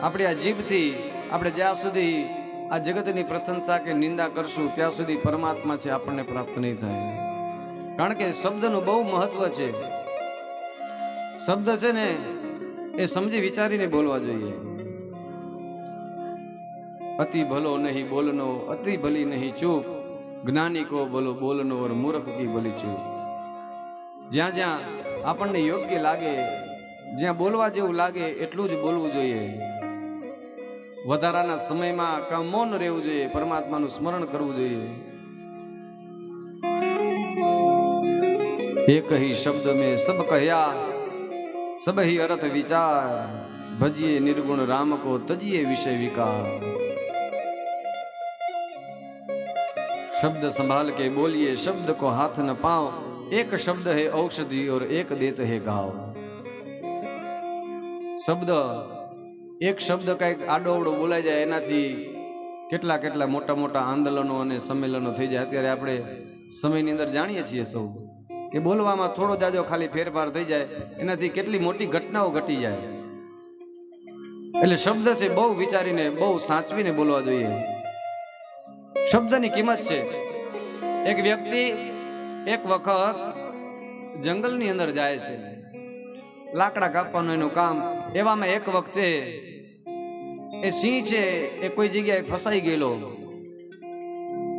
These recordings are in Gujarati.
આપણી આ જીભથી આપણે જ્યાં સુધી આ જગતની પ્રશંસા કે નિંદા કરશું, ત્યાં સુધી પરમાત્મા છે, આપણને પ્રાપ્ત નહીં થાય. કારણ કે શબ્દનું બહુ મહત્વ છે. શબ્દ છે ને, એ સમજી વિચારીને બોલવા જોઈએ. અતિ ભલો નહીં બોલનો, અતિ ભલી નહીં ચૂપ. જ્ઞાની કો બોલો બોલનો ઓર મૂર્ખ કી બોલી ચૂપ. જ્યાં જ્યાં આપણને યોગ્ય લાગે, જ્યાં બોલવા જેવું લાગે, એટલું જ બોલવું જોઈએ. વધારાના સમયમાં કાં મૌન રહેવું જોઈએ પરમાત્માનું સ્મરણ કરવું જોઈએ એક ही શબ્દ में सब કહ્યા सब ही अर्थ विचार भजिए निर्गुण राम को तजिए विषय विकार शब्द संभाल के बोलिए शब्द को हाथ न पाओ एक शब्द है औषधि और एक देत है घाव શબ્દ એક શબ્દ કાંઈક આડોવડો બોલાઈ જાય એનાથી કેટલા કેટલા મોટા મોટા આંદોલનો અને સંમેલનો થઈ જાય. અત્યારે આપણે સમયની અંદર જાણીએ છીએ સૌ કે બોલવામાં થોડો જાજો ખાલી ફેરફાર થઈ જાય, એનાથી કેટલી મોટી ઘટનાઓ ઘટી જાય. એટલે શબ્દ છે બહુ વિચારીને, બહુ સાચવીને બોલવા જોઈએ. શબ્દની કિંમત છે, એક વ્યક્તિ એક વખત જંગલની અંદર જાય છે. લાકડા કાપવાનું એનું કામ. એવામાં એક વખતે એ સિંહ છે, એ કોઈ જગ્યાએ ફસાઈ ગયેલો.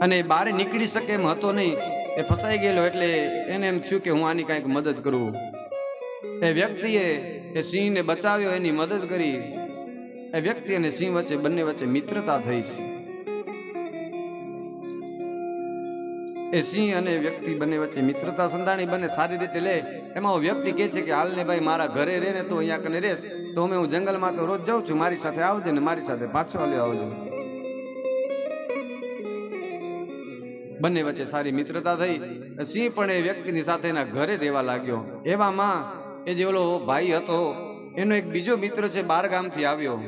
અને બહાર નીકળી શકે એમ હતો નહીં. એ ફસાઈ ગયેલો એટલે એને એમ થયું કે હું આની કાંઈક મદદ કરું. એ વ્યક્તિએ એ સિંહને બચાવ્યો, એની મદદ કરી. એ વ્યક્તિ અને સિંહ વચ્ચે, બંને વચ્ચે મિત્રતા થઈ. છે એ સિંહ અને વ્યક્તિ બંને વચ્ચે મિત્રતા સંધાણી બંને સારી રીતે લે. એમાં વ્યક્તિ કહે છે કે હાલ ને ભાઈ મારા ઘરે રહે ને તો અહીંયા કને રહેશ તો અમે હું જંગલમાં તો રોજ જાઉં છું. મારી સાથે આવજે ને મારી સાથે પાછો હાલ્યો આવજો. બંને વચ્ચે સારી મિત્રતા થઈ. સિંહ પણ એ વ્યક્તિની સાથે એના ઘરે રહેવા લાગ્યો. એવામાં એ જે ઓલો ભાઈ હતો, એનો એક બીજો મિત્ર છે બાર ગામથી આવ્યો.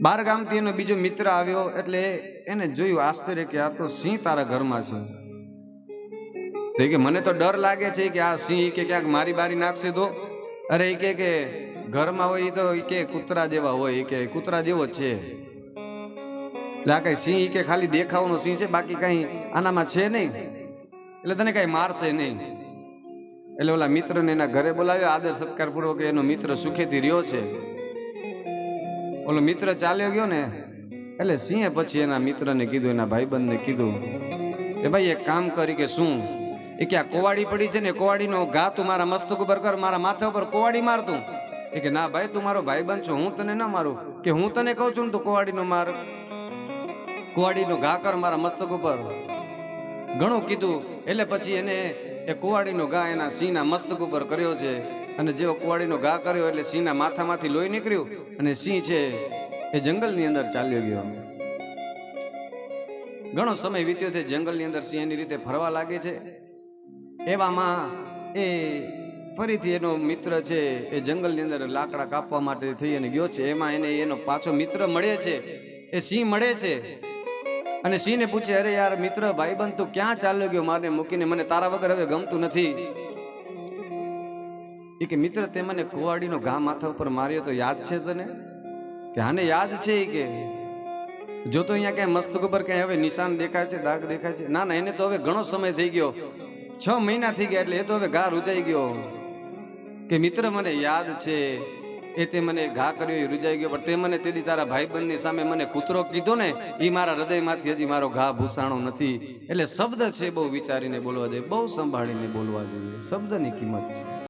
બાર ગામથી એનો બીજો મિત્ર આવ્યો એટલે એને જોયું આશ્ચર્ય કે આ તો સિંહ તારા ઘરમાં છે. કે મને તો ડર લાગે છે કે આ સિંહ કે ક્યાંક મારી બારી નાખશે તો? અરે એ કે કે ઘરમાં હોય એ તો કે કૂતરા જેવા હોય કે કૂતરા જેવો જ છે. એટલે આ કઈ સિંહ કે ખાલી દેખાવાનો સિંહ છે, બાકી કઈ આનામાં છે નહીં. એટલે તને કઈ મારશે નહીં. એટલે ઓલા મિત્રને એના ઘરે બોલાવ્યો, આદર સત્કાર પૂર્વક એનો મિત્ર સુખેથી રહ્યો છે. ઓલો મિત્ર ચાલ્યો ગયો ને, એટલે સિંહે પછી એના મિત્રને કીધું, એના ભાઈબંધને કીધું કે ભાઈ એક કામ કરી કે શું? એ કે આ કોવાડી પડી છે ને કોવાડીનો ઘા તું મારા મસ્તક ઉપર કર, મારા માથા ઉપર કોવાડી માર તું. એ કે ના ભાઈ, તું મારો ભાઈબંધ છો, હું તને ના મારું. કે હું તને કહું છું ને, તું કોવાડીનો માર. કોવાડીનો ઘા કર મારા મસ્તક ઉપર. ઘણું કીધું, એટલે પછી એને એ કુવાડીનો ઘા એના સિંહના મસ્તક ઉપર કર્યો છે. અને જેવો કુવાડીનો ઘા કર્યો એટલે સિંહના માથામાંથી લોહી નીકળ્યું અને સિંહ છે એ જંગલની અંદર ચાલ્યો ગયો. ઘણો સમય વીત્યો છે જંગલની અંદર સિંહ એની રીતે ફરવા લાગે છે. એવામાં એ ફરીથી એનો મિત્ર છે એ જંગલની અંદર લાકડા કાપવા માટે થઈ અને ગયો છે. એમાં એને એનો પાછો મિત્ર મળે છે. એ સિંહ મળે છે. અને સિંહને પૂછે, અરે યાર મિત્ર, ભાઈબંધ તું ક્યાં ચાલ્યો ગયો? મારને મૂકીને, મને તારા વગર હવે ગમતું નથી. એ કે, મિત્ર, તે મને કુવાડીનો ઘા માથા ઉપર માર્યો તો યાદ છે તને? કે હાને યાદ છે એ કે. જો તો અહીંયા ક્યાંય મસ્તક ઉપર ક્યાંય હવે નિશાન દેખાય છે દાગ દેખાય છે. ના ના, એને તો હવે ઘણો સમય થઈ ગયો. છ મહિના થઈ ગયા એટલે એ તો હવે ઘા રૂજાઈ ગયો. કે, મિત્ર, મને યાદ છે. એ તે મને ઘા કર્યો, એ રૂજાઈ ગયો. પણ તે મને તેથી તારા ભાઈબંધની સામે મને કૂતરો કીધો ને એ મારા હૃદયમાંથી હજી મારો ઘા ભૂસાણો નથી. એટલે શબ્દ છે બહુ વિચારીને બોલવા જોઈએ, બહુ સંભાળીને બોલવા જોઈએ. શબ્દની કિંમત છે.